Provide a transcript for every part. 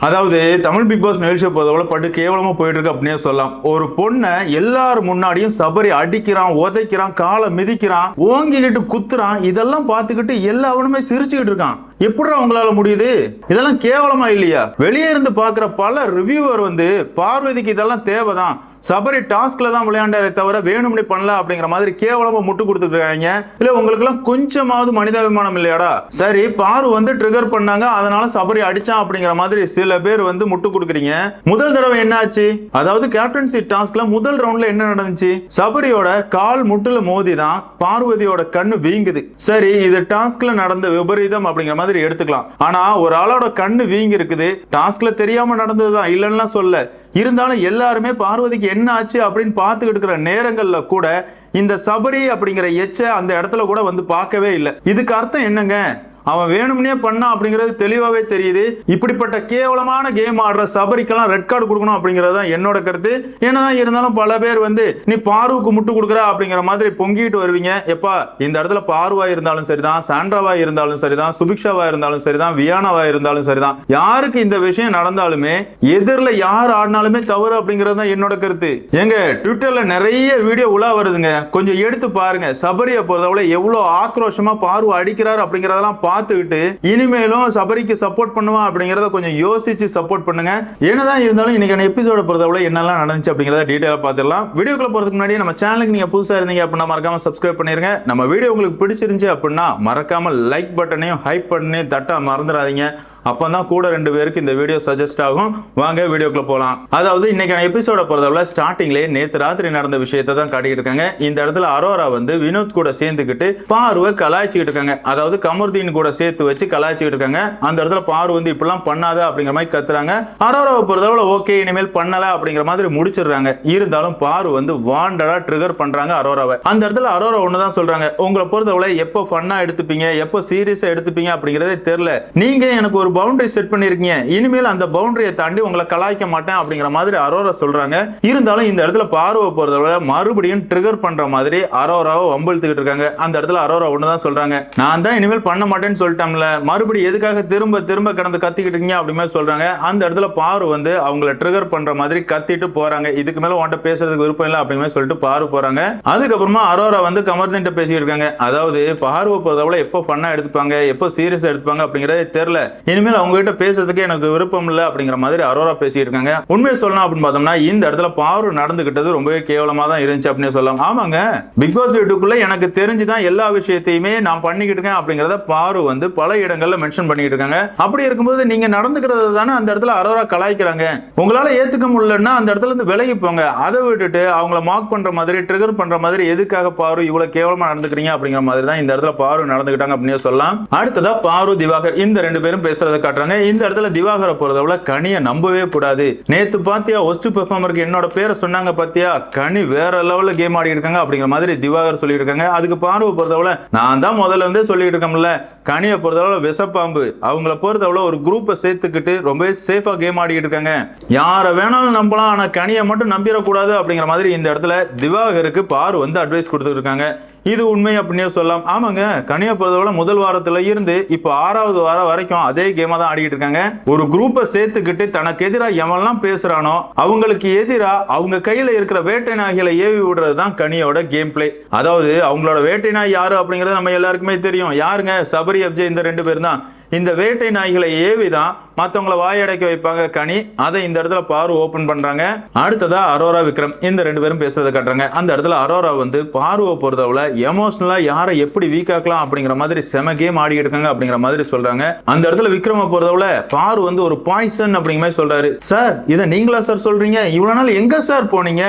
அதாவது Tamil big pass நிகழ்ச்சியை பொறுத்தவரை பட்டு கேவலமா போயிட்டு இருக்கு அப்படின்னே சொல்லலாம். ஒரு பொண்ணை எல்லாரும் முன்னாடியும் சபரி அடிக்கிறான் உதைக்கிறான் காலை மிதிக்கிறான் ஓங்கிக்கிட்டு குத்துறான் இதெல்லாம் பார்த்துக்கிட்டு எல்லாவனுமே சிரிச்சுக்கிட்டு இருக்கான். எப்படி அவங்களால முடியுது? இதெல்லாம் கேவலமா இல்லையா? வெளியே இருந்து பார்க்குற பல ரிவ்யூவர் வந்து பார்வதிக்கு இதெல்லாம் தேவைதான். சபரி டாஸ்க்ல தான் விளையாண்டாரே தவிர வேணும்னே பண்ணல அப்படிங்கிற மாதிரி கேவலமா முட்டு கொடுத்துருக்காங்க இல்ல உங்களுக்கு எல்லாம் கொஞ்சமாவது மனிதாபிமானம் இல்லையாடா? சரி பாரு வந்து ட்ரிகர் பண்ணாங்க அதனால சபரி அடிச்சான் அப்படிங்கிற மாதிரி சில பேர் வந்து முட்டு கொடுக்குறீங்க. முதல் தடவை என்னாச்சு? அதாவது கேப்டன்சி டாஸ்க்ல முதல் ரவுண்ட்ல என்ன நடந்துச்சு? சபரியோட கால் முட்டுல மோதி தான் பார்வதியோட கண்ணு வீங்குது. சரி இது டாஸ்க்ல நடந்த விபரீதம் அப்படிங்கிற மாதிரி எடுத்துக்கலாம். ஆனா ஒரு ஆளோட கண்ணு வீங்கி இருக்குது டாஸ்க்ல தெரியாம நடந்ததுதான் இல்லைன்னா சொல்ல. இருந்தாலும் எல்லாருமே பார்வதிக்கு என்ன ஆச்சு அப்படின்னு பார்த்துக்கிட்டு இருக்கிற நேரங்களில் கூட இந்த சபரி அப்படிங்கிற எச்ச அந்த இடத்துல கூட வந்து பார்க்கவே இல்லை. இதுக்கு அர்த்தம் என்னங்க? அவன் வேணும்னே பண்ணான் அப்படிங்கிறது தெளிவாகவே தெரியுது. இப்படிப்பட்ட கேவலமான கேம் ஆடுற சபரிக்கெல்லாம் ரெட் கார்டு கொடுக்கணும் அப்படிங்கிறது தான் என்னோட கருத்து. என்னதான் இருந்தாலும் பல பேர் வந்து நீ பார்வுக்கு முட்டு கொடுக்குற அப்படிங்கிற மாதிரி பொங்கிட்டு வருவீங்க. எப்பா இந்த இடத்துல பார்வா இருந்தாலும் சரிதான் சாண்ட்ராவா இருந்தாலும் சரிதான் சுபிக்ஷாவா இருந்தாலும் சரிதான் வியானாவா இருந்தாலும் சரிதான். யாருக்கு இந்த விஷயம் நடந்தாலுமே எதிரில் யார் ஆடினாலுமே தவறு அப்படிங்கிறது தான் என்னோட கருத்து. எங்க ட்விட்டர்ல நிறைய வீடியோ உலா வருதுங்க. கொஞ்சம் எடுத்து பாருங்க. சபரியை பொறுத்தவரை எவ்வளவு ஆக்ரோஷமா பார்வை அடிக்கிறார் அப்படிங்கிறதெல்லாம் பார்த்துக்கிட்டு இனிமேலும் சபரிக்கு சப்போர்ட் பண்ணுவான் அப்படிங்கிறத கொஞ்சம் யோசிச்சு சப்போர்ட் பண்ணுங்க. என்னதான் இருந்தாலும் இன்னைக்கான எபிசோட பொறுத்தவரை என்னெல்லாம் நடந்துச்சு அப்படிங்கிறத டீட்டெயிலாக பார்த்துடலாம். வீடியோக்குள்ள போறதுக்கு முன்னாடி நம்ம சேனலுக்கு நீங்க புதுசா இருந்தீங்க அப்படின்னா மறக்காம சப்ஸ்கிரைப் பண்ணிருங்க. நம்ம வீடியோ உங்களுக்கு பிடிச்சிருந்துச்சு அப்படின்னா மறக்காம லைக் பட்டனையும் ஹைப் பட்டனையும் தட்டா மறந்துடாதீங்க. அப்போ தான் கூட ரெண்டு பேருக்கு இந்த வீடியோ சஜஸ்ட் ஆகும். வாங்க வீடியோக்குள்ள போகலாம் அதாவது இன்னைக்கான எபிசோட பொறுத்தவரை ஸ்டார்டிங்லேயே நேற்று ராத்திரி நடந்த விஷயத்தை தான் காட்டிட்டு இருக்காங்க. இந்த இடத்துல அரோரா வந்து வினோத் கூட சேர்ந்துக்கிட்டு பார்வை கலாய்ச்சிக்கிட்டு இருக்காங்க. அதாவது கமருதீன் கூட சேர்த்து வச்சு கலாய்ச்சிக்கிட்டு இருக்காங்க. அந்த இடத்துல பார்வை வந்து இப்படிலாம் பண்ணாத அப்படிங்கிற மாதிரி கத்துறாங்க. அரோராவை பொறுத்தவரை ஓகே இனிமேல் பண்ணல அப்படிங்கிற மாதிரி முடிச்சிடுறாங்க. இருந்தாலும் பார்வை வந்து வாண்டடா ட்ரிகர் பண்றாங்க அரோராவை. அந்த இடத்துல அரோரா ஒண்ணுதான் சொல்றாங்க. உங்களை பொறுத்தவரை எப்போ ஃபன்னா எடுத்துப்பீங்க? எப்போ சீரியஸா எடுத்துப்பீங்க அப்படிங்கறதே தெரியல. நீங்க எனக்கு ஒரு பவுண்டரி செட் பண்ணிருக்கீங்க. இனிமேல் அந்த பவுண்டரியை தாண்டி உங்களை கலாய்க்க மாட்டேன் அப்படிங்கிற மாதிரி அரோரா சொல்றாங்க. இருந்தாலும் இந்த இடத்துல பார்வை போறதோட மறுபடியும் ட்ரிகர் பண்ற மாதிரி அரோராவை வம்பிழுத்துக்கிட்டு இருக்காங்க. அந்த இடத்துல அரோரா ஒண்ணுதான் சொல்றாங்க. நான் தான் இனிமேல் பண்ண மாட்டேன்னு சொல்லிட்டோம்ல மறுபடியும் எதுக்காக திரும்ப திரும்ப கடந்து கத்திக்கிட்டு இருக்கீங்க அப்படிமே சொல்றாங்க. அந்த இடத்துல பாரு வந்து அவங்கள ட்ரிகர் பண்ற மாதிரி கத்திட்டு போறாங்க. இதுக்கு மேல உன்கிட்ட பேசுறதுக்கு விருப்பம் இல்லை அப்படின்னு சொல்லிட்டு பாரு போறாங்க. அதுக்கப்புறமா அரோரா வந்து கமர்தன்ட்ட பேசிட்டு இருக்காங்க. அதாவது பார்வை பொறுத்தவரை எப்போ ஃபன்னா எடுத்துப்பாங்க? எப்போ சீரியஸா எடுத்துப்பாங்க அப்படிங்கறதே தெரியல. இனிமேல் அவங்ககிட்ட பேசுறதுக்கு எனக்கு விருப்பம் இல்லை அப்படிங்கிற மாதிரி அரோரா பேசியிருக்காங்க. உண்மையை சொல்லணும் அப்படின்னு பார்த்தோம்னா இந்த இடத்துல பாரு நடந்துகிட்டது ரொம்பவே கேவலமாக தான் இருந்துச்சு அப்படின்னு சொல்லலாம். ஆமாங்க. பிக் பாஸ் வீட்டுக்குள்ள எனக்கு தெரிஞ்சு தான் எல்லா விஷயத்தையுமே நான் பண்ணிக்கிட்டு இருக்கேன் அப்படிங்கிறத பாரு வந்து பல இடங்கள்ல மென்ஷன் பண்ணிட்டு இருக்காங்க. அப்படி இருக்கும்போது நீங்க நடந்துக்கிறது தானே அந்த இடத்துல அரோரா கலாய்க்கிறாங்க. உங்களால ஏத்துக்க முடியலன்னா அந்த இடத்துல இருந்து விலகி போங்க. அதை விட்டுட்டு அவங்கள மார்க் பண்ற மாதிரி ட்ரிகர் பண்ற மாதிரி எதுக்காக பாரு இவ்வளவு கேவலமா நடந்துக்கிறீங்க அப்படிங்கிற மாதிரி தான் இந்த இடத்துல பாரு நடந்துக்கிட்டாங்க அப்படின்னு சொல்லலாம். அடுத்ததா பாரு திவாகர். இந்த ரெண்டு பேரும் பேசுறது காட்டுறாங்க. இந்த இடத்துல திவாகரை பொறுத்தவரை கனியை நம்பவே கூடாது. நேத்து பாத்தியா ஒஸ்ட் பெர்ஃபார்மருக்கு என்னோட பேரை சொன்னாங்க பாத்தியா? கனி வேற லெவல்ல கேம் ஆடி இருக்காங்க அப்படிங்கிற மாதிரி திவாகர் சொல்லிட்டு இருக்காங்க அதுக்கு பார்வை பொறுத்தவரை நான் தான் முதல்ல இருந்தே சொல்லிட்டு இருக்கோம்ல கனியை பொறுத்தவரை விஷப்பாம்பு அவங்கள பொறுத்தவரை ஒரு குரூப்பை சேர்த்துக்கிட்டு ரொம்பவே சேஃபா கேம் ஆடிக்கிட்டு இருக்காங்க. யாரை வேணாலும் நம்பலாம் ஆனா கனியை மட்டும் நம்பிடக்கூடாது அப்படிங்கிற மாதிரி இந்த இடத்துல திவாகருக்கு பார் வந்து அட்வைஸ் கொடுத்துருக்காங்க இது உண்மை அப்படின்னே சொல்லலாம். ஆமாங்க கனியை பொறுத்தவரை முதல் வாரத்துல இருந்து இப்போ ஆறாவது வாரம் வரைக்கும் அதே கேமா தான் ஆடிக்கிட்டு இருக்காங்க. ஒரு குரூப்பை சேர்த்துக்கிட்டு தனக்கு எதிராக எவன்லாம் பேசுறானோ அவங்களுக்கு எதிராக அவங்க கையில இருக்கிற வேட்டை நாய்களை ஏவி விடுறது தான் கனியோட கேம் பிளே அதாவது அவங்களோட வேட்டை நாய் யாரு அப்படிங்கிறது நம்ம எல்லாருக்குமே தெரியும். யாருங்க? சபரி அப்ஜே இந்த ரெண்டு பேர் தான். இந்த வேட்டை நாய்களை ஏவி தான் மற்றவங்கள வாயடைக்க வைப்பாங்க. கனி அதை இந்த இடத்துல பாரு ஓபன் பண்றாங்க. அடுத்ததா அரோரா விக்ரம். இந்த ரெண்டு பேரும் பேசுறதை காட்டுறாங்க. அந்த இடத்துல அரோரா வந்து பார்வை பொறுத்தவரை எமோஷனலா யாரை எப்படி வீக் ஆக்கலாம் அப்படிங்கிற மாதிரி செம கேம் ஆடிக்கிட்டு இருக்காங்க அப்படிங்கிற மாதிரி சொல்றாங்க. அந்த இடத்துல விக்ரம பொறுத்தவரை பாரு வந்து ஒரு பாய்சன் அப்படிங்கிற மாதிரி சொல்றாரு. சார் இதை நீங்களா சார் சொல்றீங்க? இவ்வளவு நாள் எங்க சார் போனீங்க?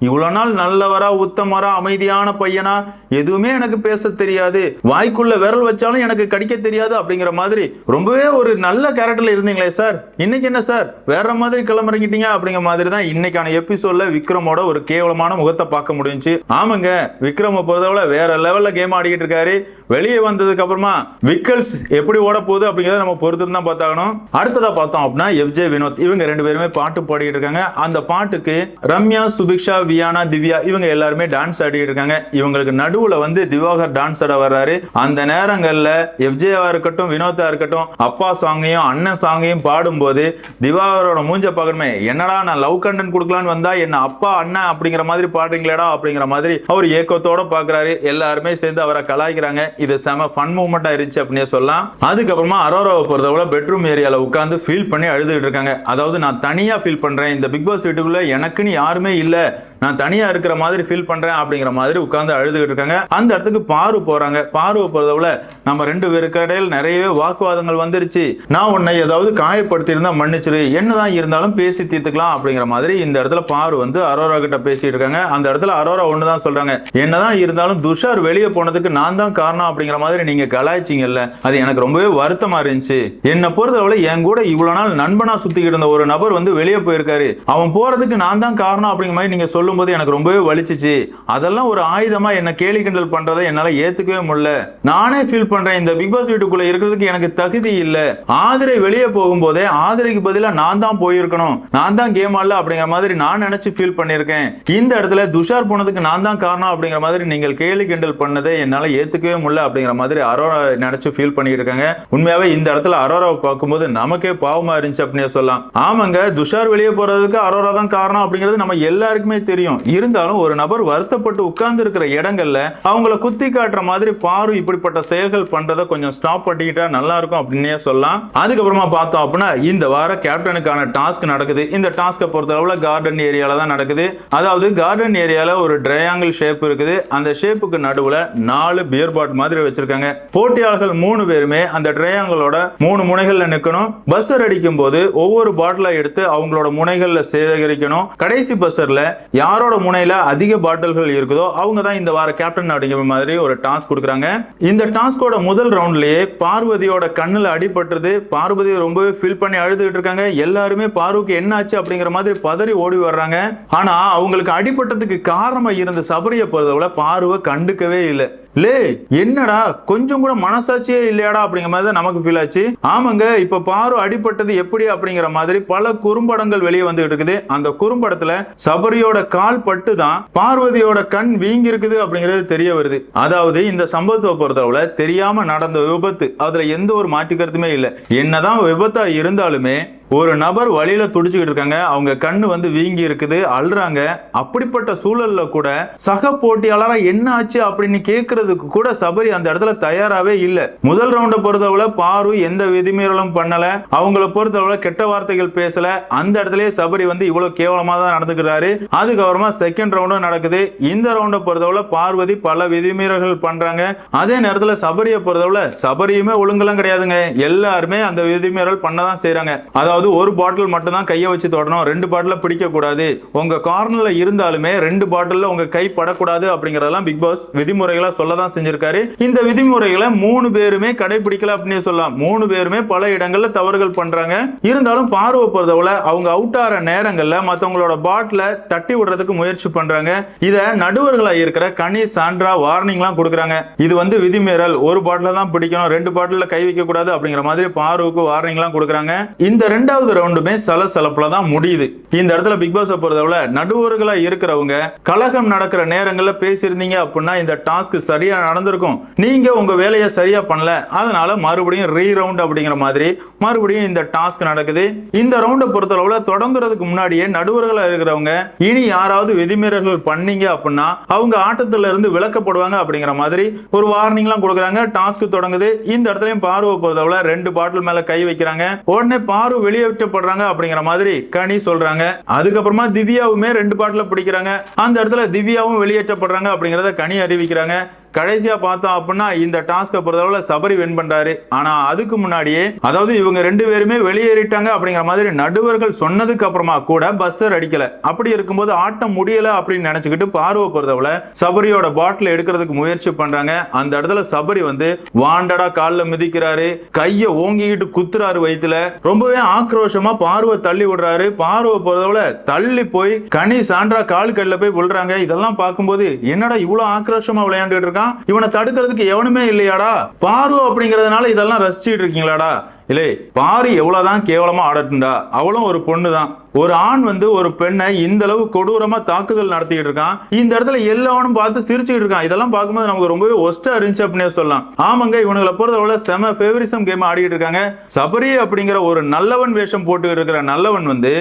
இவ்வளோ நாள் நல்லவரா உத்தமரா அமைதியான பையனா? எதுவுமே எனக்கு பேச தெரியாது. வாய்க்குள்ள விரல் வச்சாலும் எனக்கு கடிக்க தெரியாது அப்படிங்கிற மாதிரி ரொம்பவே ஒரு நல்ல கேரக்டர்ல இருந்தீங்களே சார் இன்னைக்கு என்ன சார் வேற மாதிரி கிளம்புறீங்கிட்டீங்க அப்படிங்கிற மாதிரி தான் இன்னைக்கான எபிசோட்ல விக்ரமோட ஒரு கேவலமான முகத்தை பார்க்க முடிஞ்சுச்சு. ஆமாங்க விக்ரம பொறுத்தவரை வேற லெவல்ல கேம் ஆடிக்கிட்டு இருக்காரு. வெளியே வந்ததுக்கு அப்புறமா விக்கல்ஸ் எப்படி ஓட போகுது அப்படிங்கறத நம்ம பொறுத்து தான் பார்த்தாகணும். அடுத்ததா பார்த்தோம் அப்படின்னா எஃப்ஜே வினோத். இவங்க ரெண்டு பேருமே பாட்டு பாடிட்டு இருக்காங்க. அந்த பாட்டுக்கு ரம்யா சுபிக்ஷா வியானா திவ்யா இவங்க எல்லாருமே டான்ஸ் ஆடிட்டு இருக்காங்க. இவங்களுக்கு நடுவுல வந்து திவாகர் டான்ஸ் ஆட வர்றாரு. அந்த நேரங்கள்ல எஃப்ஜேவா இருக்கட்டும் வினோத்தா இருக்கட்டும் அப்பா சாங்கையும் அண்ணன் சாங்கையும் பாடும்போது திவாகரோட மூஞ்ச பார்க்கணுமே. என்னடா நான் லவ் கண்டன் கொடுக்கலான்னு வந்தா என்ன அப்பா அண்ணன் அப்படிங்கிற மாதிரி பாடுறீங்களேடா அப்படிங்கிற மாதிரி அவர் ஏக்கத்தோட பாக்குறாரு எல்லாருமே சேர்ந்து அவரை கலாய்க்கிறாங்க. இது செம ஃபன் மூமெண்ட்டாக இருந்துச்சு அப்படின்னே சொல்லலாம். அதுக்கப்புறமா அரோராவை பொறுத்தவரை பெட்ரூம் ஏரியாவில் உட்காந்து ஃபீல் பண்ணி அழுதுகிட்டு இருக்காங்க. அதாவது நான் தனியாக ஃபீல் பண்ணுறேன் இந்த பிக் பாஸ் வீட்டுக்குள்ளே எனக்குன்னு யாருமே இல்லை. நான் தனியா இருக்கிற மாதிரி ஃபீல் பண்றேன் அப்படிங்கிற மாதிரி உட்கார்ந்து அழுதுகிட்டு இருக்காங்க. அந்த இடத்துக்கு பாரு போறாங்க. பாருவை போறதவுல நம்ம ரெண்டு பேருக்கு இடையில் நிறையவே வாக்குவாதங்கள் வந்துருச்சு. நான் உன்னை ஏதாவது காயப்படுத்தி இருந்தா மன்னிச்சிரு. என்னதான் இருந்தாலும் பேசி தீர்த்துக்கலாம் அப்படிங்கிற மாதிரி இந்த இடத்துல பாரு வந்து அரோரா கிட்ட பேசிட்டு இருக்காங்க. அந்த இடத்துல அரோரா ஒண்ணுதான் சொல்றாங்க. என்னதான் இருந்தாலும் துஷார் வெளியே போனதுக்கு நான் தான் காரணம் அப்படிங்கிற மாதிரி நீங்க கலாய்ச்சிங்கல்ல. அது எனக்கு ரொம்பவே வருத்தமா இருந்துச்சு. என்னை பொறுத்தவரை என் கூட இவ்வளவு நாள் நண்பனா சுத்திக்கிட்டு இருந்த ஒரு நபர் வந்து வெளியே போயிருக்காரு. அவன் போறதுக்கு நான் தான் காரணம் அப்படிங்கிற மாதிரி நீங்க சொல்லும்போது எனக்கு ரொம்பவே வலிச்சிச்சு. அதெல்லாம் ஒரு ஆயுதமா என்ன கேலி கிண்டல் பண்றதை என்னால ஏத்துக்கவே முடியல. நானே ஃபீல் பண்றேன் இந்த பிக் பாஸ் வீட்டுக்குள்ள இருக்கிறதுக்கு எனக்கு தகுதி இல்ல. ஆதிரை வெளியே போகும்போதே ஆதிரைக்கு பதிலா நான் தான் போயிருக்கணும். நான் தான் கேம் ஆடல அப்படிங்கிற மாதிரி நான் நினைச்சு ஃபீல் பண்ணியிருக்கேன். இந்த இடத்துல துஷார் போனதுக்கு நான் தான் காரணம் அப்படிங்கிற மாதிரி நீங்கள் கேலி கிண்டல் பண்ணதை என்னால ஏத்துக்கவே முடியல அப்படிங்கிற மாதிரி அரோரா நினைச்சு ஃபீல் பண்ணிட்டு இருக்காங்க உண்மையாவே இந்த இடத்துல அரோராவை பார்க்கும்போது நமக்கே பாவமா இருந்துச்சு அப்படின்னு சொல்லலாம். ஆமாங்க துஷார் வெளியே போறதுக்கு அரோரா தான் காரணம் அப்படிங்கிறது நம்ம எல்லாருக்குமே தெரியும் இருந்தாலும் ஒரு நபர் வருத்தப்பட்டு உட்கார்ந்து இருக்கிற இடங்கள்ல அவங்கள குத்தி காட்டுற மாதிரி பாரு இப்படிப்பட்ட செயல்கள் பண்றதை கொஞ்சம் ஸ்டாப் பண்ணிக்கிட்டா நல்லா இருக்கும் அப்படின்னே சொல்லலாம். அதுக்கப்புறமா பார்த்தோம் அப்படின்னா இந்த வார கேப்டனுக்கான டாஸ்க் நடக்குது. இந்த டாஸ்க்கை பொறுத்தளவுல கார்டன் ஏரியால தான் நடக்குது. அதாவது கார்டன் ஏரியால ஒரு ட்ரையாங்கிள் ஷேப் இருக்குது. அந்த ஷேப்புக்கு நடுவுல நாலு பியர் பாட் மாதிரி வச்சிருக்காங்க. போட்டியாளர்கள் மூணு பேருமே அந்த ட்ரையாங்கிளோட மூணு முனைகள்ல நிக்கணும். பஸ்ஸர் அடிக்கும் போது ஒவ்வொரு பாட்டில எடுத்து அவங்களோட முனைகள்ல சேகரிக்கணும். கடைசி பஸ்ஸர்ல யாரோட முனையில அதிக பாட்டில்கள் இருக்குதோ அவங்க தான் இந்த வார கேப்டன் அப்படிங்கிற மாதிரி ஒரு டாஸ்க் கொடுக்குறாங்க. இந்த டாஸ்கோட முதல் ரவுண்ட்லயே பார்வதியோட கண்ணில் அடிபட்டுறது பார்வதி ரொம்பவே ஃபீல் பண்ணி அழுதுகிட்டு இருக்காங்க. எல்லாருமே பார்வுக்கு என்ன ஆச்சு அப்படிங்கிற மாதிரி பதறி ஓடி வர்றாங்க. ஆனா அவங்களுக்கு அடிபட்டதுக்கு காரணமா இருந்த சபரியை பொறுத்தவரை பார்வை கண்டுக்கவே இல்லை. லே என்னடா? கொஞ்சம் கூட மனசாட்சியே இல்லையாடா அப்படிங்கிற மாதிரி தான் நமக்கு ஃபீல் ஆச்சு. ஆமாங்க இப்ப பாரு அடிபட்டது எப்படி அப்படிங்கிற மாதிரி பல குறும்படங்கள் வெளியே வந்துகிட்டு இருக்குது. அந்த குறும்படத்துல சபரியோட கால் பட்டு தான் பார்வதியோட கண் வீங்கி இருக்குது அப்படிங்கிறது தெரிய வருது. அதாவது இந்த சம்பவத்தை பொறுத்தளவுல தெரியாம நடந்த விபத்து. அதுல எந்த ஒரு மாற்று கருத்துமே இல்லை. என்னதான் விபத்தா இருந்தாலுமே ஒரு நபர் வழியில துடிச்சுக்கிட்டு இருக்காங்க. அவங்க கண்ணு வந்து வீங்கி இருக்குது. அழுறாங்க. அப்படிப்பட்ட சூழல்ல கூட சக போட்டியாளரா என்ன ஆச்சு அப்படின்னு கேட்கறதுக்கு கூட சபரி அந்த இடத்துல தயாராகவே இல்லை. முதல் ரவுண்டை பொறுத்தவரை பாரு எந்த விதிமீறலும் பண்ணல. அவங்கள பொறுத்தவரை கெட்ட வார்த்தைகள் பேசல. அந்த இடத்துலயே சபரி வந்து இவ்வளவு கேவலமா தான் நடந்துக்கிறாரு. அதுக்கப்புறமா செகண்ட் ரவுண்டும் நடக்குது. இந்த ரவுண்டை பொறுத்தவரை பார்வதி பல விதிமீறல்கள் பண்றாங்க. அதே நேரத்துல சபரியை பொறுத்தவரை சபரியுமே ஒழுங்கெல்லாம் கிடையாதுங்க. எல்லாருமே அந்த விதிமீறல் பண்ணதான் செய்யறாங்க அதாவது ஒரு பாட்டில் மட்டும்தான் கையை வச்சு தொடணும் ரெண்டு பாட்டில் பிடிக்கக்கூடாது. உங்கள் கார்னரில் இருந்தாலுமே ரெண்டு பாட்டிலில் உங்கள் கை படக்கூடாது அப்படிங்கிறதெல்லாம் பிக் பாஸ் விதிமுறைகளாக சொல்ல தான் செஞ்சிருக்காரு. இந்த விதிமுறைகளை மூணு பேருமே கடைபிடிக்கல அப்படின்னு சொல்லலாம். மூணு பேருமே பல இடங்களில் தவறுகள் பண்ணுறாங்க இருந்தாலும் பார்வை பொறுத்தவரை அவங்க அவுட் ஆகிற நேரங்களில் மற்றவங்களோட பாட்டில தட்டி விடுறதுக்கு முயற்சி பண்ணுறாங்க இதை நடுவர்களாக இருக்கிற கனி சாண்ட்ரா வார்னிங்லாம் கொடுக்குறாங்க. இது வந்து விதிமீறல். ஒரு பாட்டில் தான் பிடிக்கணும் ரெண்டு பாட்டிலில் கை வைக்கக்கூடாது அப்படிங்கிற மாதிரி பார்வுக்கு வார்னிங்லாம் கொடுக்குறாங்க. இந்த ரெண்டாவது ரவுண்டுமே சலசலப்புல தான் முடியுது. இந்த இடத்துல பிக் பாஸ் பொறுத்தவரை நடுவர்களா இருக்கிறவங்க கலகம் நடக்கிற நேரங்கள்ல பேசியிருந்தீங்க அப்படின்னா இந்த டாஸ்க் சரியா நடந்திருக்கும். நீங்க உங்க வேலையை சரியா பண்ணல. அதனால மறுபடியும் ரீ ரவுண்ட் அப்படிங்கிற மாதிரி மறுபடியும் இந்த டாஸ்க் நடக்குது. இந்த ரவுண்டை பொறுத்தளவுல தொடங்குறதுக்கு முன்னாடியே நடுவர்களா இருக்கிறவங்க இனி யாராவது விதிமீறல்கள் பண்ணீங்க அப்படின்னா அவங்க ஆட்டத்துல இருந்து விளக்கப்படுவாங்க அப்படிங்கிற மாதிரி ஒரு வார்னிங்லாம் கொடுக்குறாங்க. டாஸ்க் தொடங்குது. இந்த இடத்துலயும் பார்வை பொறுத்தளவுல ரெண்டு பாட்டில் மேல கை வைக்கிறாங்க. உடனே பார்வை வெளியேற்றப்படுறாங்க அப்படிங்கிற மாதிரி கனி சொல்றாங்க. அதுக்கப்புறமா திவ்யாவுமே ரெண்டு பாட்டில் பிடிக்கிறாங்க. அந்த இடத்துல திவ்யாவும் வெளியேற்றப்படுறாங்க அப்படிங்கிறத கனி அறிவிக்கிறாங்க. கடைசியா பார்த்தோம் அப்படின்னா இந்த டாஸ்கை பொறுத்தளவுல சபரி வின் பண்றாரு. ஆனா அதுக்கு முன்னாடியே அதாவது இவங்க ரெண்டு பேருமே வெளியேறிட்டாங்க அப்படிங்கிற மாதிரி நடுவர்கள் சொன்னதுக்கு அப்புறமா கூட பஸ்ஸர் அடிக்கல. அப்படி இருக்கும்போது ஆட்டம் முடியல அப்படின்னு நினைச்சுக்கிட்டு பார்வை பொறுத்தவரை சபரியோட பாட்டில் எடுக்கிறதுக்கு முயற்சி பண்றாங்க. அந்த இடத்துல சபரி வந்து வாண்டடா காலில் மிதிக்கிறாரு. கையை ஓங்கிக்கிட்டு குத்துறாரு வயித்துல. ரொம்பவே ஆக்ரோஷமா பார்வை தள்ளி விடுறாரு. பார்வை பொறுத்தவரை தள்ளி போய் கனி சான்றா கால் கல்ல போய் விழுறாங்க. இதெல்லாம் பார்க்கும்போது என்னடா இவ்வளவு ஆக்ரோஷமா விளையாண்டுட்டு இருக்கான். இவனை தடுக்கிறதுக்கு எவனுமே இல்லையாடா? பாரு அப்படிங்கறதுனால இதெல்லாம் ரசிச்சுட்டு இருக்கீங்களாடா? இல்லை பாரு எவ்வளவுதான் கேவலமா ஆடட்டுண்டா அவளும் ஒரு பொண்ணு தான் ஒரு ஆண் வந்து ஒரு பெண்ணை இந்த அளவு கொடூரமா தாக்குதல் நடத்திட்டு இருக்கான். இந்த இடத்துல எல்லாவனும் பார்த்து சிரிச்சுட்டு இருக்கான். இதெல்லாம் பார்க்கும்போது நமக்கு ரொம்பவே ஒஸ்டா இருந்துச்சு அப்படின்னே சொல்லலாம். ஆமாங்க இவனுங்களை பொறுத்தவரை செம ஃபேவரிசம் கேம் ஆடிக்கிட்டு இருக்காங்க. சபரி அப்படிங்கிற ஒரு நல்லவன் வேஷம் போட்டு இருக்கிற நல்லவன் வந்து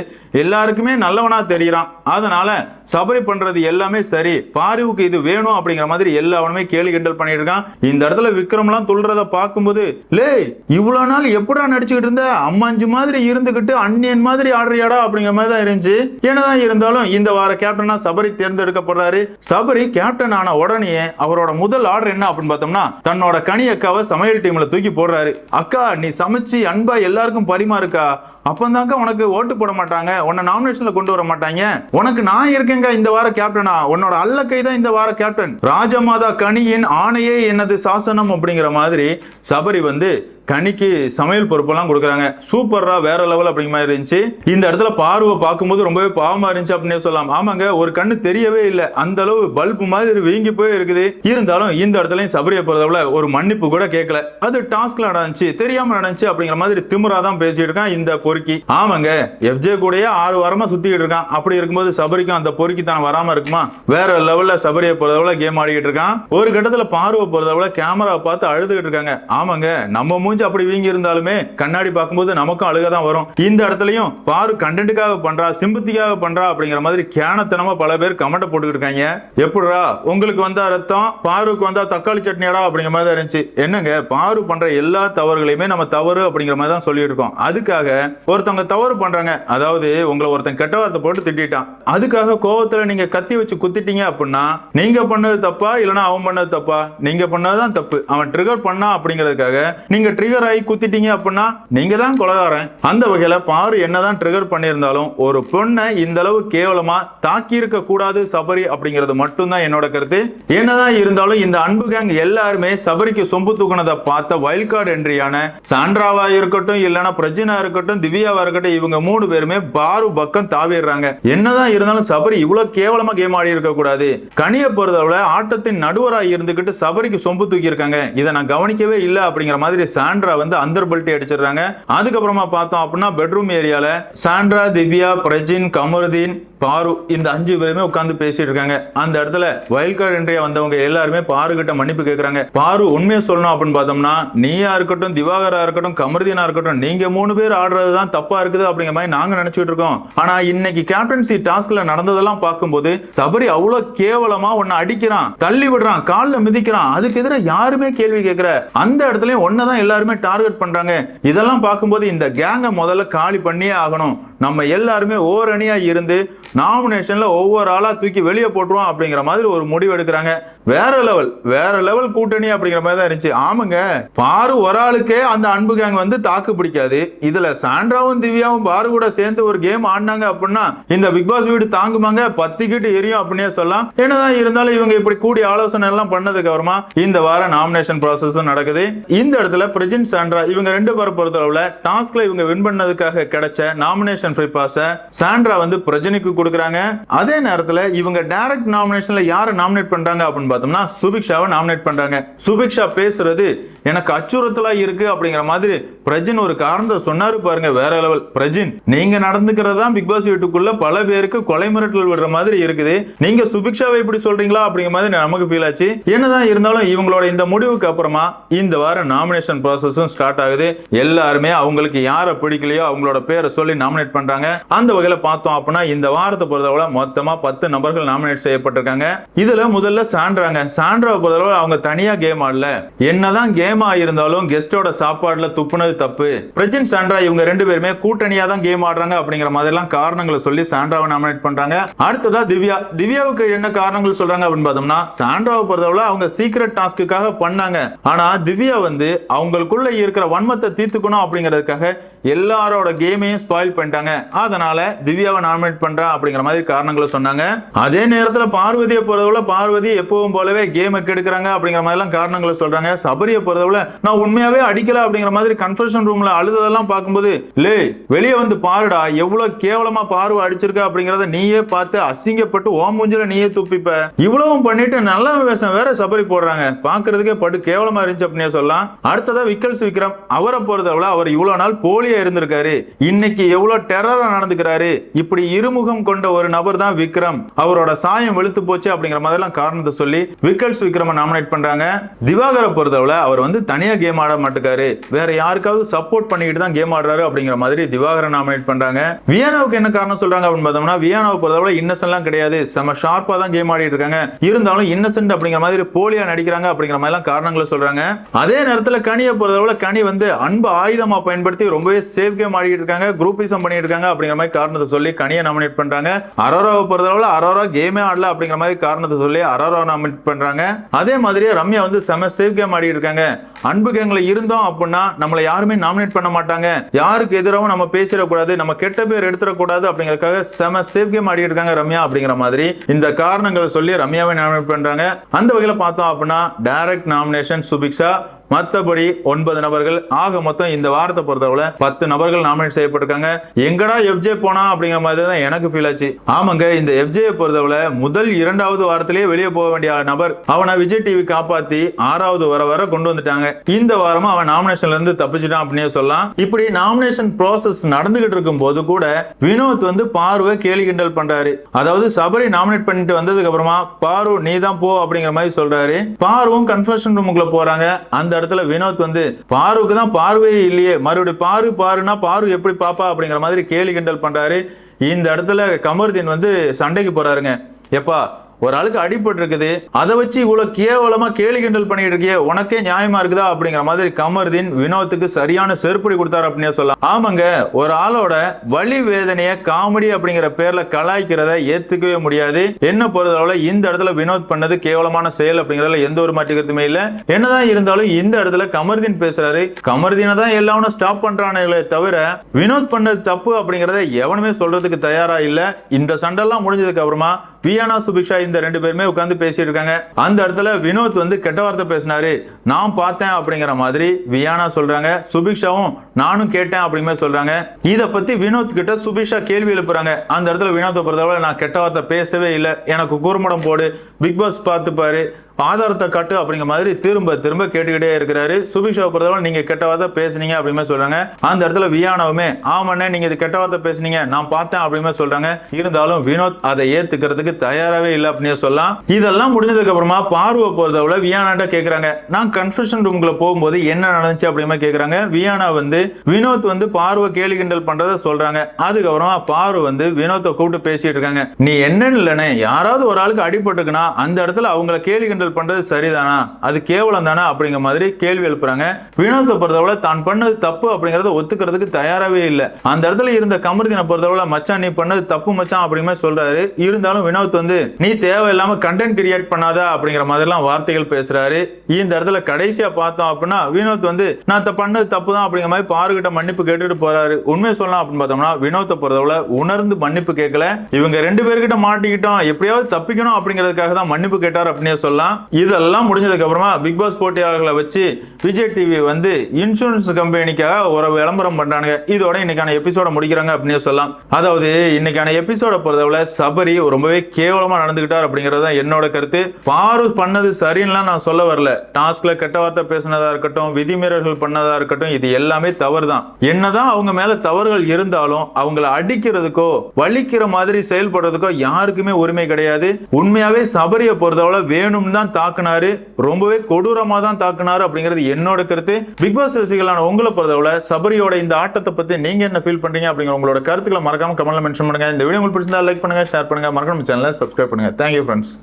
எல்லாருக்குமே நல்லவனா தெரிகிறான் அதனால சபரி பண்றது எல்லாமே சரி. பாரிவுக்கு இது வேணும் அப்படிங்கிற மாதிரி எல்லாவனுமே கேலி கிண்டல் பண்ணிட்டு இருக்கான் இந்த இடத்துல விக்ரம்லாம் துள்றத பார்க்கும்போது லே இவ்வளவு நாள் எப்படா நடிச்சுக்கிட்டு இருந்த? அம்மாஞ்சு மாதிரி இருந்துகிட்டு அன்னியன் மாதிரி ஆடுறியாடா? அப்படிங்கிற மாதிரி தான் இருந்துச்சு. என்னதான் இருந்தாலும் இந்த வார கேப்டனா சபரி தேர்ந்தெடுக்கப்படுறாரு. சபரி கேப்டன் ஆன உடனே அவரோட முதல் ஆர்டர் என்ன அப்படின்னு பார்த்தோம்னா தன்னோட கனி அக்காவை சமையல் டீம்ல தூக்கி போடுறாரு. அக்கா நீ சமைச்சு அன்பா எல்லாருக்கும் பரிமாறுக்கா? அப்பந்தாக்கா உனக்கு ஓட்டு போட மாட்டாங்க. உன்னை நாமினேஷன்ல கொண்டு வர மாட்டாங்க. உனக்கு நான் இருக்கேங்க இந்த வார கேப்டனா உன்னோட அல்ல கை தான் இந்த வார கேப்டன் ராஜமாதா கனியின் ஆணையே எனது சாசனம் அப்படிங்கிற மாதிரி சபரி வந்து கனிக்கு சமையல் பொறுப்பெல்லாம் கொடுக்குறாங்க. சூப்பராக வேற லெவல் அப்படிங்கிற மாதிரி இருந்துச்சு. இந்த இடத்துல பார்வை பார்க்கும்போது ரொம்பவே பாவமாக இருந்துச்சு அப்படின்னே சொல்லலாம். ஆமாங்க ஒரு கண்ணு தெரியவே இல்லை. அந்த அளவு பல்பு மாதிரி வீங்கி போய் இருக்குது. இருந்தாலும் இந்த இடத்துலையும் சபரியை பொறுத்தவரை ஒரு மன்னிப்பு கூட கேட்கல. அது டாஸ்க்ல நடந்துச்சு. தெரியாம நடந்துச்சு அப்படிங்கிற மாதிரி திமுறா தான் பேசிட்டு இருக்கான் இந்த பொறுக்கி. ஆமாங்க எஃப்ஜே கூடயே ஆறு வாரமா சுத்திக்கிட்டு இருக்கான். அப்படி இருக்கும்போது சபரிக்கும் அந்த பொறுக்கி தான் வராம இருக்குமா? வேற லெவல்ல சபரியை பொறுத்தவரை கேம் ஆடிக்கிட்டு இருக்கான். ஒரு கட்டத்துல பார்வை பொறுத்தவரை கேமரா பார்த்து அழுதுகிட்டு இருக்காங்க. ஆமாங்க நம்ம மூஞ்சி அப்படி வீங்கி இருந்தாலுமே கண்ணாடி பார்க்கும்போது நமக்கும் அழுக தான் வரும். இந்த இடத்துலையும் பாரு கண்டென்ட்டுக்காக பண்றா சிம்பத்திக்காக பண்றா அப்படிங்கிற மாதிரி கேனத்தனமா பல பேர் கமெண்ட் போட்டுக்கிட்டு இருக்காங்க. எப்படிடா உங்களுக்கு வந்தா ரத்தம் பாருக்கு வந்தா தக்காளி சட்னியாடா அப்படிங்கிற மாதிரி தான் இருந்துச்சு. என்னங்க பாரு பண்ற எல்லா தவறுகளையுமே நம்ம தவறு அப்படிங்கிற மாதிரி தான் சொல்லிட்டு இருக்கோம். அதுக்காக ஒருத்தவங்க தவறு பண்றாங்க. அதாவது உங்களை ஒருத்தன் கெட்ட வார்த்தை போட்டு திட்டான் அதுக்காக கோவத்துல நீங்க கத்தி வச்சு குத்திட்டீங்க அப்படின்னா நீங்க பண்ணது தப்பா இல்லைன்னா அவன் பண்ணது தப்பா? நீங்க பண்ணதுதான் தப்பு. அவன் ட்ரிகர் பண்ணா அப்படிங்கிறதுக்காக நீங்க ட்ரிகர் ஆகி குத்திட்டீங்க அப்படின்னா நீங்க தான் கொலகாரன். அந்த வகையில பாரு என்னதான் ட்ரிகர் பண்ணியிருந்தாலும் ஒரு பொண்ணை இந்த அளவு கேவலமா தாக்கி இருக்க கூடாது சபரி அப்படிங்கிறது மட்டும்தான் என்னோட கருத்து. என்னதான் இருந்தாலும் இந்த அன்பு கேங் எல்லாருமே சபரிக்கு சொம்பு தூக்குனதை பார்த்த வைல்ட் கார்டு என்ட்ரியான சாண்ட்ராவா இருக்கட்டும் இல்லைன்னா பிரஜினா இருக்கட்டும் திவ்யாவா இருக்கட்டும் இவங்க மூணு பேருமே பாரு பக்கம் தாவிடுறாங்க. என்னதான் இருந்தாலும் சபரி இவ்வளவு கேவலமா கேம் ஆடி இருக்க கூடாது. கனியை பொறுத்தளவுல ஆட்டத்தின் நடுவராக இருந்துகிட்டு சபரிக்கு சொம்பு தூக்கி இருக்காங்க இதை நான் கவனிக்கவே இல்லை அப்படிங்கிற மாதிரி சாண்ட்ரா வந்து அந்தர் பெல்ட்டி அடிச்சிடுறாங்க. அதுக்கப்புறமா பார்த்தோம் அப்படின்னா பெட்ரூம் ஏரியால சாண்ட்ரா திவ்யா பிரஜின் கமருதீன் பாரு இந்த அஞ்சு பேருமே உட்காந்து பேசிட்டு இருக்காங்க. அந்த இடத்துல வயல் கார்டு என்ட்ரியா வந்தவங்க எல்லாருமே பாரு கிட்ட மன்னிப்பு கேட்கறாங்க பாரு உண்மையை சொல்லணும் அப்படின்னு பார்த்தோம்னா நீயா இருக்கட்டும் திவாகரா இருக்கட்டும் கமருதீனா இருக்கட்டும் நீங்க மூணு பேர் ஆடுறது தான் தப்பா இருக்குது அப்படிங்கிற மாதிரி நாங்க நினைச்சிட்டு இருக்கோம். ஆனா இன்னைக்கு கேப்டன்சி டாஸ்க்ல நடந்ததெல்லாம் பார்க்கும்போது சபரி அவ்வளவு கேவலமா உன்னை அடிக்கிறான் தள்ளி விடுறான் காலில் மிதிக்கிறான். அதுக்கு எதிராக யாருமே கேள்வி கேட்கிற அந்த இடத்துலயும் ஒன்னதான் எல்லாருமே டார்கெட் பண்றாங்க. இதெல்லாம் பார்க்கும்போது இந்த கேங்கை முதல்ல காலி பண்ணியே ஆகணும். நம்ம எல்லாருமே ஓரணியா இருந்து நாமினேஷனில் ஒவ்வொரு ஆளாக தூக்கி வெளியே போட்டுருவோம் அப்படிங்கிற மாதிரி ஒரு முடிவு எடுக்கிறாங்க. வேற லெவல் வேற லெவல் கூட்டணி அப்படிங்கிற மாதிரி தான் இருந்துச்சு. ஆமாங்க. பாரு ஒரு ஆளுக்கே அந்த அன்பு கேங் வந்து தாக்கு பிடிக்காது. இதில் சாண்ட்ராவும் திவ்யாவும் பாரு கூட சேர்ந்து ஒரு கேம் ஆடினாங்க அப்படின்னா இந்த பிக் பாஸ் வீடு தாங்குமாங்க? பத்திக்கிட்டு எரியும் அப்படின்னே சொல்லலாம். என்னதான் இருந்தாலும் இவங்க இப்படி கூடி ஆலோசனை எல்லாம் பண்ணதுக்கு அப்புறமா இந்த வாரம் நாமினேஷன் ப்ராசஸும் நடக்குது. இந்த இடத்துல பிரஜின் சாண்ட்ரா இவங்க ரெண்டு பேரை பொறுத்தளவுல டாஸ்க்ல இவங்க வின் பண்ணதுக்காக கிடைச்ச நாமினேஷன் ஃப்ரீ பாஸ சாண்ட்ரா வந்து பிரஜனிக்கு கொடுக்குறாங்க. அதே நேரத்துல இவங்க டைரக்ட் நாமினேஷன்ல யாரை நாமினேட் பண்றாங்க அப்படின்னு பார்த்தோம்னா சுபிக்ஷாவை நாமினேட் பண்றாங்க. சுபிக்ஷா பேசுறது எனக்கு அச்சுறுத்தலா இருக்கு அப்படிங்கிற மாதிரி பிரஜின் ஒரு காரணத்தை சொன்னாரு பாருங்க வேற லெவல். பிரஜின் நீங்க நடந்துக்கிறது தான் பிக் பாஸ் வீட்டுக்குள்ள பல பேருக்கு கொலை மிரட்டல் விடுற மாதிரி இருக்குது. நீங்க சுபிக்ஷாவை இப்படி சொல்றீங்களா அப்படிங்கிற மாதிரி நமக்கு ஃபீல் ஆச்சு. என்னதான் இருந்தாலும் இவங்களோட இந்த முடிவுக்கு அப்புறமா இந்த வாரம் நாமினேஷன் ப்ராசஸும் ஸ்டார்ட் ஆகுது. எல்லாருமே அவங்களுக்கு யாரை பிடிக்கலையோ அவங்களோட பேரை சொல்லி நாமினேட் பண்றாங்க. அந்த வகையில பார்த்தோம் அப்படின்னா இந்த வாரத்தை பொறுத்தவரை மொத்தமா பத்து நபர்கள் நாமினேட் செய்யப்பட்டிருக்காங்க. இதுல முதல்ல சாண்ட்ராங்க. சாண்ட்ராவை பொறுத்தவரை அவங்க தனியா கேம் ஆடல. என்னதான் கேம் ஆயிருந்தாலும் கெஸ்டோட சாப்பாடுல துப்புனது தப்பு. பிரஜின் சாண்ட்ரா இவங்க ரெண்டு பேருமே கூட்டணியா தான் கேம் ஆடுறாங்க அப்படிங்கிற மாதிரிலாம் காரணங்களை சொல்லி சாண்ட்ராவை நாமினேட் பண்றாங்க. அடுத்ததா திவ்யா. திவ்யாவுக்கு என்ன காரணங்கள் சொல்றாங்க அப்படின்னு பார்த்தோம்னா சாண்ட்ராவை பொறுத்தவரை அவங்க சீக்ரெட் டாஸ்க்குக்காக பண்ணாங்க. ஆனா திவ்யா வந்து அவங்களுக்குள்ள இருக்கிற வன்மத்தை தீர்த்துக்கணும் அப்படிங்கிறதுக்காக எல்லாரோட கேமையும் ஸ்பாயில் பண்ணிட்டாங்க. அதனால திவ்யாவை நாமினேட் பண்றா அப்படிங்கிற மாதிரி காரணங்களை சொன்னாங்க. அதே நேரத்தில் பார்வதியை பொறுத்தவரை பார்வதி எப்பவும் போலவே கேமை கெடுக்கிறாங்க அப்படிங்கிற மாதிரிலாம் காரணங்களை சொல்றாங்க. சபரியை பொறுத்தவரை நான் உண்மையாவே அடிக்கல அப்படிங்கிற மாதிரி கன்ஃபர்ஷன் ரூம்ல அழுததெல்லாம் பார்க்கும்போது லே வெளியே வந்து பாருடா எவ்வளவு கேவலமா பார்வை அடிச்சிருக்க அப்படிங்கிறத நீயே பார்த்து அசிங்கப்பட்டு ஓ மூஞ்சில நீயே துப்பிப்ப. இவ்வளவும் பண்ணிட்டு நல்ல வேஷம் வேற சபரி போடுறாங்க. பாக்குறதுக்கே பட்டு கேவலமா இருந்துச்சு அப்படின்னு சொல்லலாம். அடுத்ததான் விக்கல்ஸ் விக்ரம். அவரை பொறுத்தவரை அவர் இவ்வளவு நாள் போலியா இருந்திருக்காரு. இன்னைக்கு எவ்வளவு டெரரா நடந்துக்கிறாரு. இப்படி இருமுகம் கொண்ட ஒரு நபர் தான் விக்ரம். அவரோட சாயம் வெளுத்து போச்சு அப்படிங்கிற மாதிரிலாம் காரணத்தை சொல்லி விக்கல்ஸ் விக்ரம நாமினேட் பண்றாங்க. திவாகரை பொறுத்தவரை அவர் வந்து தனியா கேம் ஆட மாட்டுக்காரு. வேற யாருக்காவது சப்போர்ட் பண்ணிட்டு தான் கேம் ஆடுறாரு அப்படிங்கிற மாதிரி திவாகரை நாமினேட் பண்றாங்க. வியானாவுக்கு என்ன காரணம் சொல்றாங்க அப்படின்னு பார்த்தோம்னா வியானாவை பொறுத்தவரை இன்னசென்ட்லாம் கிடையாது. செம ஷார்ப்பா தான் கேம் ஆடிட்டு இருக்காங்க. இருந்தாலும் இன்னசென்ட் அப்படிங்கிற மாதிரி போலியா நடிக்கிறாங்க அப்படிங்கிற மாதிரிலாம் காரணங்களை சொல்றாங்க. அதே நேரத்தில் கனியை பொறுத்தவரை கனி வந்து அன்பு ஆயுதமா பயன்படுத்தி ரொம்பவே சேஃப் கேம் ஆடிட்டு இருக்காங்க குரூப்பிசம் பண்ணிட்டு இருக்காங்க அப்படிங்கிற மாதிரி காரணத்தை சொல்லி கனியை நாமினேட் பண்றாங்க. அரோராவை பொறுத்தவரை அரோரா கேமே ஆடல அப்படிங்கிற மாதிரி காரணத்தை சொல்லி அரோரா நாமினேட் பண்றாங்க. அதே மாதிரியே ரம்யா வந்து செம சேஃப் கேம் ஆடிட்டு இருக்காங்க. அன்பு கேங்ல இருந்தோம் அப்படின்னா நம்மளை யாருமே நாமினேட் பண்ண மாட்டாங்க. யாருக்கு எதிராகவும் நம்ம பேசிடக்கூடாது நம்ம கெட்ட பேர் எடுத்துடக்கூடாது அப்படிங்கறக்காக செம சேஃப் கேம் ஆடிட்டு இருக்காங்க ரம்யா அப்படிங்கிற மாதிரி இந்த காரணங்களை சொல்லி ரம்யாவை நாமினேட் பண்றாங்க. அந்த வகையில பார்த்தோம் அப்படின்னா டைரக்ட் நாமினேஷன் சுபிக்ஷா மத்தபடி ஒன்பது நபர்கள். ஆக மொத்தம் இந்த வாரத்தை பொறுத்தவரை பத்து நபர்கள் நாமினேட் செய்யப்பட்டிருக்காங்க. எங்கடா எஃப்ஜே போனா அப்படிங்கிற மாதிரி தான் எனக்கு ஃபீல் ஆச்சு. ஆமாங்க இந்த எஃப்ஜே பொறுத்தவரை முதல் இரண்டாவது வாரத்திலேயே வெளியே போக வேண்டிய நபர் அவனை விஜய் டிவி காப்பாத்தி ஆறாவது வர வர கொண்டு வந்துட்டாங்க. இந்த வாரமும் அவன் நாமினேஷன்ல இருந்து தப்பிச்சிட்டான் அப்படின்னே சொல்லலாம். இப்படி நாமினேஷன் ப்ராசஸ் நடந்துகிட்டு இருக்கும் போது கூட வினோத் வந்து பார்வை கேலி கிண்டல் பண்றாரு. அதாவது சபரி நாமினேட் பண்ணிட்டு வந்ததுக்கு அப்புறமா பாரு நீ தான் போ அப்படிங்கிற மாதிரி சொல்றாரு. பாருவும் கன்ஃபர்ஷன் ரூமுக்குள்ள போறாங்க. அந்த இடத்துல வினோத் வந்து பாருக்கு தான் பார்வையே இல்லையே. மறுபடியும் பாரு பாருனா பாரு எப்படி பாப்பா? அப்படிங்கிற மாதிரி கேலி கிண்டல் பண்றாரு. இந்த இடத்துல கமருதீன் வந்து சண்டைக்கு போறாருங்க. எப்பா ஒரு ஆளுக்கு அடிபட்டு இருக்குது அதை வச்சு இவ்வளவு கேவலமா கேலி கிண்டல் பண்ணிட்டு இருக்கியே உனக்கே நியாயமா இருக்குதா அப்படிங்கிற மாதிரி கமர்தீன் வினோத்துக்கு சரியான செருப்படி கொடுத்தாரு அப்படின்னே சொல்லலாம். ஆமாங்க ஒரு ஆளோட வழி வேதனைய காமெடி அப்படிங்கிற பேர்ல கலாய்க்கிறத ஏத்துக்கவே முடியாது. என்ன பொறுத்தளவுல இந்த இடத்துல வினோத் பண்ணது கேவலமான செயல் அப்படிங்கறதுல எந்த ஒரு மாற்று இல்லை இல்ல. என்னதான் இருந்தாலும் இந்த இடத்துல கமர்தீன் பேசுறாரு. கமர்தீனை தான் எல்லாரும் ஸ்டாப் பண்றானுங்களே தவிர வினோத் பண்ணது தப்பு அப்படிங்கறத எவனுமே சொல்றதுக்கு தயாரா இல்ல. இந்த சண்டெல்லாம் முடிஞ்சதுக்கு அப்புறமா வியானா சுபிஷா இந்த ரெண்டு பேருமே உட்காந்து பேசிட்டு இருக்காங்க. அந்த இடத்துல வினோத் வந்து கெட்ட வார்த்தை பேசினாரு. நான் பார்த்தேன் அப்படிங்கிற மாதிரி வியானா சொல்றாங்க. சுபிக்ஷாவும் நானும் கேட்டேன் அப்படிங்கிற சொல்றாங்க. இத பத்தி வினோத் கிட்ட சுபிக்ஷா கேள்வி எழுப்புறாங்க. அந்த இடத்துல வினோத்தை பொறுத்தவரை நான் கெட்ட வார்த்தை பேசவே இல்லை. எனக்கு குறும்படம் போடு. பிக் பாஸ் பார்த்துப்பாரு. ஆதாரத்தை காட்டு அப்படிங்கிற மாதிரி திரும்ப திரும்ப கேட்டுக்கிட்டே இருக்கிறாரு. சுபிஷாவை பொறுத்தவரை நீங்க கெட்ட வார்த்தை பேசுனீங்க அப்படின்னு சொல்றாங்க. அந்த இடத்துல வியானவுமே ஆமாண்ணே நீங்க இது கெட்ட வார்த்தை பேசுனீங்க நான் பார்த்தேன் அப்படின்னு சொல்றாங்க. இருந்தாலும் வினோத் அதை ஏத்துக்கிறதுக்கு தயாராகவே இல்லை அப்படின்னு சொல்லலாம். இதெல்லாம் முடிஞ்சதுக்கு அப்புறமா பார்வை பொறுத்தவரை வியானாட்ட கேட்கறாங்க நான் கன்ஃபெஷன் ரூம்குள்ள போகும்போது என்ன நடந்துச்சு அப்படிமா கேட்கறாங்க வியானா வந்து வினோத் வந்து பார்வை கேலி கிண்டல் பண்றத சொல்றாங்க. அதுக்கப்புறமா பார்வை வந்து வினோத்தை கூப்பிட்டு பேசிட்டு இருக்காங்க. நீ என்னன்னு இல்லைன்னு யாராவது ஒரு ஆளுக்கு அடிபட்டுக்குன்னா அந்த இடத்துல அவங்கள கேலி கிண்டல் பண்றது சரிதானா? அது கேவலம் தானே அப்படிங்கிற மாதிரி கேள்வி எழுப்புறாங்க. வினோத்தை பொறுத்தவரை தான் பண்ணது தப்பு அப்படிங்கறத ஒத்துக்கிறதுக்கு தயாராகவே இல்லை. அந்த இடத்துல இருந்த கமருதினை பொறுத்தவரை மச்சான் நீ பண்ணது தப்பு மச்சான் அப்படிங்கிற மாதிரி சொல்றாரு. இருந்தாலும் வினோத் வந்து நீ தேவையில்லாம கண்டென்ட் கிரியேட் பண்ணாத அப்படிங்கிற மாதிரிலாம் வார்த்தைகள் பேசுறாரு. இந்த இடத்துல கடைசியா பார்த்தோம் அப்படின்னா வினோத் வந்து நான் இத பண்ணது தப்பு தான் அப்படிங்கிற மாதிரி பாருகிட்ட மன்னிப்பு கேட்டுட்டு போறாரு. உண்மையை சொல்லலாம் அப்படின்னு பார்த்தோம்னா வினோத்தை பொறுத்தவரை உணர்ந்து மன்னிப்பு கேட்கல. இவங்க ரெண்டு பேர்கிட்ட மாட்டிக்கிட்டோம். எப்படியாவது தப்பிக்கணும் அப்படிங்கிறதுக்காக தான் மன்னிப்பு கேட்டார் அப்படின்னே சொல்லலாம். இதெல்லாம் முடிஞ்சதுக்கு அப்புறமா பிக் பாஸ் போட்டியாளர்களை வச்சு விஜய் டிவி வந்து இன்சூரன்ஸ் கம்பெனிக்காக ஒரு விளம்பரம் பண்றானுங்க. இதோட இன்னைக்கான எபிசோட முடிக்கிறாங்க அப்படின்னு சொல்லலாம். அதாவது இன்னைக்கான எபிசோட பொறுத்தவரை சபரி ரொம்பவே கேவலமா நடந்துகிட்டார் அப்படிங்கறது தான் என்னோட கருத்து. பாரு பண்ணது சரின்னுலாம் நான் சொல்ல வரல. டாஸ்க்ல கெட்ட வார்த்தை பேசினதா இருக்கட்டும் விதிமீறல்கள் பண்ணதா இருக்கட்டும் இது எல்லாமே தவறு தான் என்னதான் அவங்க மேல தவறுகள் இருந்தாலும் அவங்கள அடிக்கிறதுக்கோ வலிக்கிற மாதிரி செயல்படுறதுக்கோ யாருக்குமே உரிமை கிடையாது. உண்மையாவே சபரியை பொறுத்தவரை வேணும் தான் தாக்குனாரு ரொம்பவே கொடூரமா தான் தாக்குனாரு அப்படிங்கிறது என்னோட கருத்து. பிக் பாஸ் ரசிகளான உங்களை பொறுத்தவரை சபரியோட இந்த ஆட்டத்தை பத்தி நீங்க என்ன ஃபீல் பண்றீங்க அப்படிங்கிற உங்களோட கருத்துக்களை மறக்காம கமெண்ட்ல மென்ஷன் பண்ணுங்க. இந்த வீடியோ உங்களுக்கு பிடிச்சிருந்தா லைக் பண்ணுங்க ஷேர் பண்ணுங்க. மறக்காம சேனலை சப்ஸ்கிரைப் பண்ணுங்க. Thank you friends